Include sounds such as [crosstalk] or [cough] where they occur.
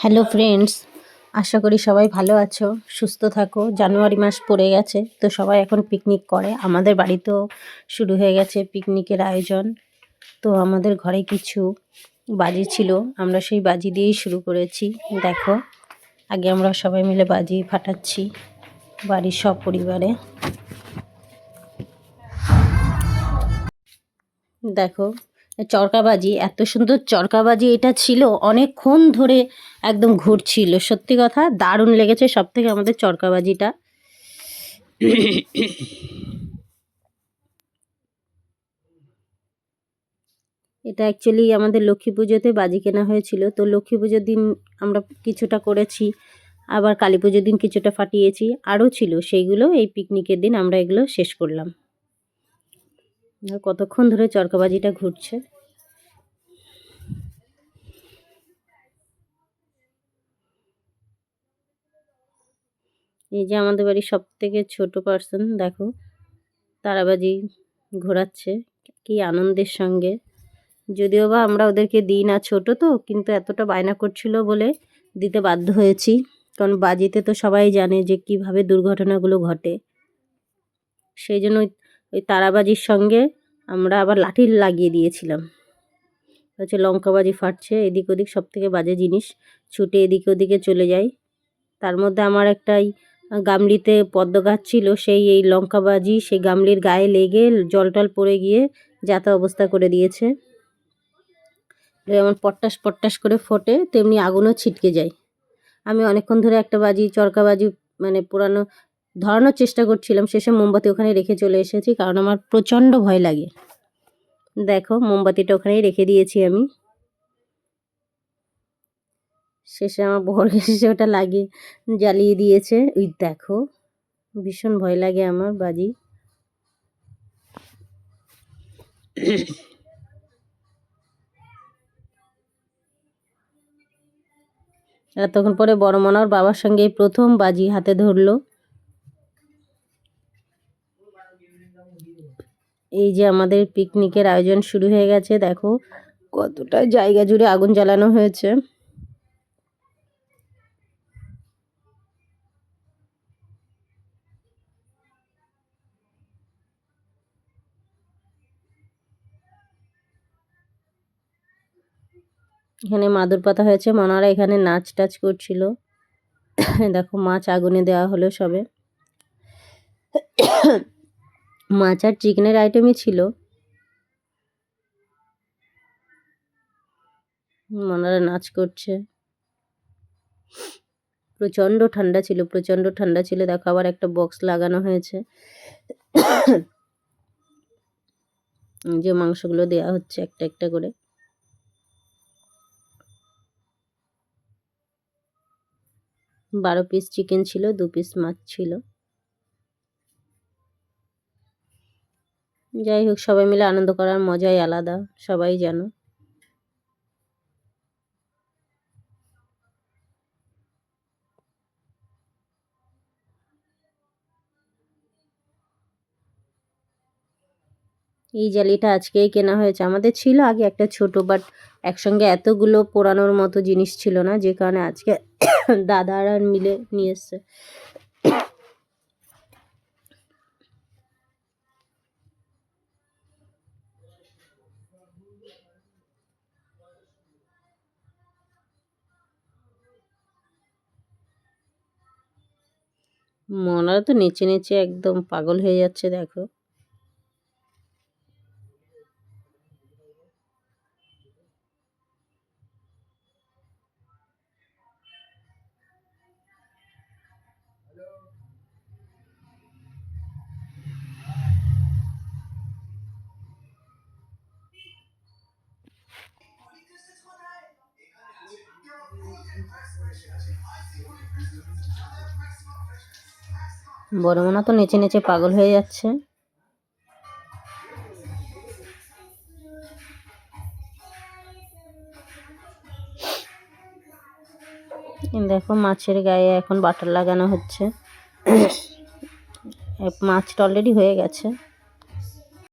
Hello friends আশা করি সবাই ভালো আছো, সুস্থ থাকো। জানুয়ারি মাস পড়ে গেছে, তো সবাই এখন পিকনিক করে। আমাদের বাড়িতেও শুরু হয়ে গেছে পিকনিকের আয়োজন। তো আমাদের ঘরে কিছু বাজি ছিল, আমরা সেই বাজি দিয়েই শুরু করেছি। দেখো, আগে আমরা সবাই মিলে বাজি ফাটাচ্ছি বাড়ির সব পরিবারে। দেখো চরকাবাজি, এত সুন্দর চরকাবাজি এটা ছিল, অনেকক্ষণ ধরে একদম ঘুরছিল। সত্যি কথা, দারুণ লেগেছে সব থেকে আমাদের চরকাবাজিটা। এটা অ্যাকচুয়ালি আমাদের লক্ষ্মী পুজোতে বাজি কেনা হয়েছিল। তো লক্ষ্মী পুজোর দিন আমরা কিছুটা করেছি, আবার কালী পুজোর দিন কিছুটা ফাটিয়েছি, আরও ছিল সেইগুলো, এই পিকনিকের দিন আমরা এগুলো শেষ করলাম। কতক্ষণ ধরে চরকাবাজিটা ঘুরছে? এই যে আমাদের বাড়ির সব থেকে ছোট পার্সন দেখো, তারাবাজি ঘোরাচ্ছে, কি আনন্দের সঙ্গে। যদিও বা আমরা ওদেরকে দিই না ছোট তো, কিন্তু এতটা বায়না করছিল বলে দিতে বাধ্য হয়েছি। কারণ বাজিতে তো সবাই জানে যে কীভাবে দুর্ঘটনাগুলো ঘটে। সেই জন্য ওই তারাবাজির সঙ্গে আমরা আবার লাঠি লাগিয়ে দিয়েছিলাম। হচ্ছে লঙ্কাবাজি ফাটছে, এদিক ওদিক সব থেকে বাজে জিনিস, ছুটে এদিকে ওদিকে চলে যায় তার মধ্যে আমার একটাই গামলিতে পদ্ম গাছ ছিল, সেই এই লঙ্কাবাজি সেই গামলির গায়ে লেগে জল টল পড়ে গিয়ে যাতা অবস্থা করে দিয়েছে। যেমন পট্টাস পট্টাস করে ফোটে, তেমনি আগুনও ছিটকে যায়। আমি অনেকক্ষণ ধরে একটা বাজি চরকাবাজি মানে পুরানো ধরানোর চেষ্টা করছিলাম, শেষে মোমবাতি ওখানে রেখে চলে এসেছি, কারণ আমার প্রচণ্ড ভয় লাগে। দেখো, মোমবাতিটা ওখানেই রেখে দিয়েছি আমি। শেষে আমার বর [laughs] এসে ওটা লাগিয়ে জ্বালিয়ে দিয়েছে। ওই দেখো, ভীষণ ভয় লাগে আমার বাজি। এতক্ষণ পরে বড় মনার বাবার সঙ্গে প্রথম বাজি হাতে ধরলো। এই যে আমাদের পিকনিকের আয়োজন শুরু হয়ে গেছে, দেখো কতটা জায়গা জুড়ে আগুন জ্বালানো হয়েছে। এখানে মাদুর পাতা হয়েছে। মনারা এখানে নাচ টাচ করছিল। দেখো মাছ আগুনে দেওয়া হলো সবে। মাছ আর চিকেনের আইটেমই ছিল। মনারা নাচ করছে। প্রচণ্ড ঠান্ডা ছিল, প্রচণ্ড ঠান্ডা ছিল। দেখো আবার একটা বক্স লাগানো হয়েছে। যে মাংসগুলো দেওয়া হচ্ছে একটা একটা করে। বারো পিস চিকেন ছিল, দু পিস মাছ ছিল। যাই হোক, সবাই মিলে আনন্দ করার মজাই আলাদা, সবাই জানো। এই জালিটা আজকেই কেনা হয়েছে। আমাদের ছিল আগে একটা ছোট বাট একসঙ্গে এতগুলো পোড়ানোর মতো জিনিস ছিল না, যে কারণে আজকে [coughs] দাদারা মিলে নিয়ে এসছে। মনারা তো নেচে নেচে একদম পাগল হয়ে যাচ্ছে, দেখো। বড় মোনা তো নেচে নেচে পাগল হয়ে যাচ্ছে। দেখো মাছের গায়ে এখন বাটার লাগানো হচ্ছে। মাছটা অলরেডি হয়ে গেছে।